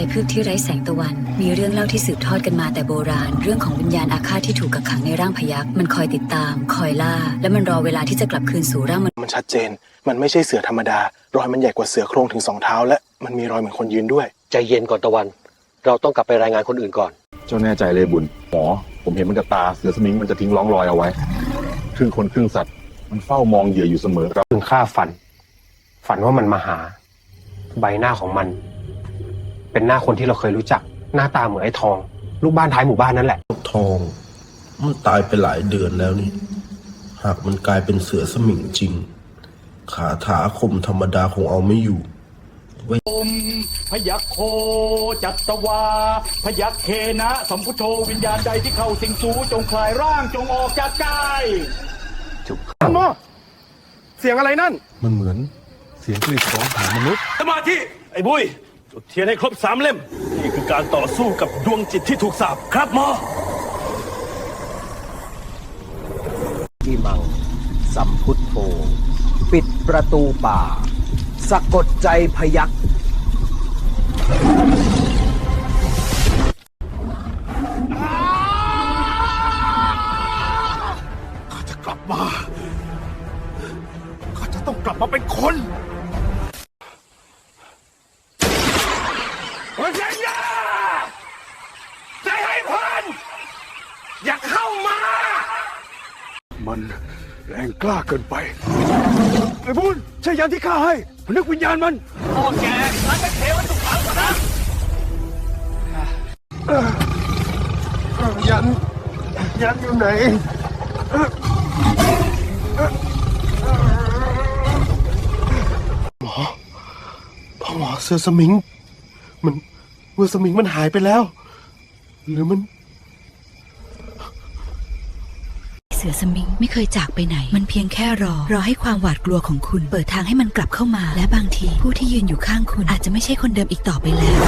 ภัยพืชที่ไร้แสงตะวัน มีเรื่องเล่าที่สืบทอดกันมาแต่โบราณ เรื่องของวิญญาณอาฆาตที่ถูกกักขังในร่างพยักมันคอยติดตาม คอยล่า และมันรอเวลาที่จะกลับคืนสู่ร่างมนุษย์มันชัดเจน มันไม่ใช่เสือธรรมดา รอยมันใหญ่กว่าเสือโครงถึงสองเท้า และมันมีรอยเหมือนคนยืนด้วย ใจเย็นก่อนตะวัน เราต้องกลับไปรายงานคนอื่นก่อน เจ้าแน่ใจเลยบุญหมอผมเห็นมันกับตาเสือสมิงมันจะทิ้งร่องรอยเอาไว้ ครึ่งคนครึ่งสัตว์ มันเฝ้ามองเหยื่ออยู่เสมอครับถึงข้าฝัน ฝันว่ามันมาหา ใบหน้าของมัน เป็นหน้าคนที่เราเคยรู้จัก หน้าตาเหมือนไอ้ทอง ลูกบ้านท้ายหมู่บ้านนั่นแหละ ทอง มันตายไปหลายเดือนแล้วนี่ หากมันกลายเป็นเสือสมิงจริง ขาถาอาคมธรรมดาคงเอาไม่อยู่ พยัคฆ์โคจัตวา พยัคฆ์เคนะสัมพุทโธวิญญาณใดที่เข้าสิงสูจงคลายร่างจงออกจากกายเสียงอะไรนั่น มันเหมือนเสียงกรีดร้องของมนุษย์ สมาธิ ไอ้บุย จุดเทียนให้ครบสามเล่ม นี่คือการต่อสู้กับดวงจิตที่ถูกสาปครับหมอ ที่มัง สัมพุทโธปิดประตูป่า สะกดใจพยักข้าจะกลับมา ข้าจะต้องกลับมาเป็นคนวันยัยาใจให้พัน อย่าเข้ามา มันแรงกล้าเกินไปไอ้บุญใช่ยันที่ข้าให้พนึกวิญญาณมันพ่อแกฉันเป็นเทวทุกครั้งก่อนนะยันยันอยู่ไหนหมอพ่อหมอเสือสมิง มันเสือสมิงมันหายไปแล้ว หรือมัน เสือสมิงไม่เคยจากไปไหน มันเพียงแค่รอ รอให้ความหวาดกลัวของคุณ เปิดทางให้มันกลับเข้ามา และบางทีผู้ที่ยืนอยู่ข้างคุณอาจจะไม่ใช่คนเดิมอีกต่อไปแล้ว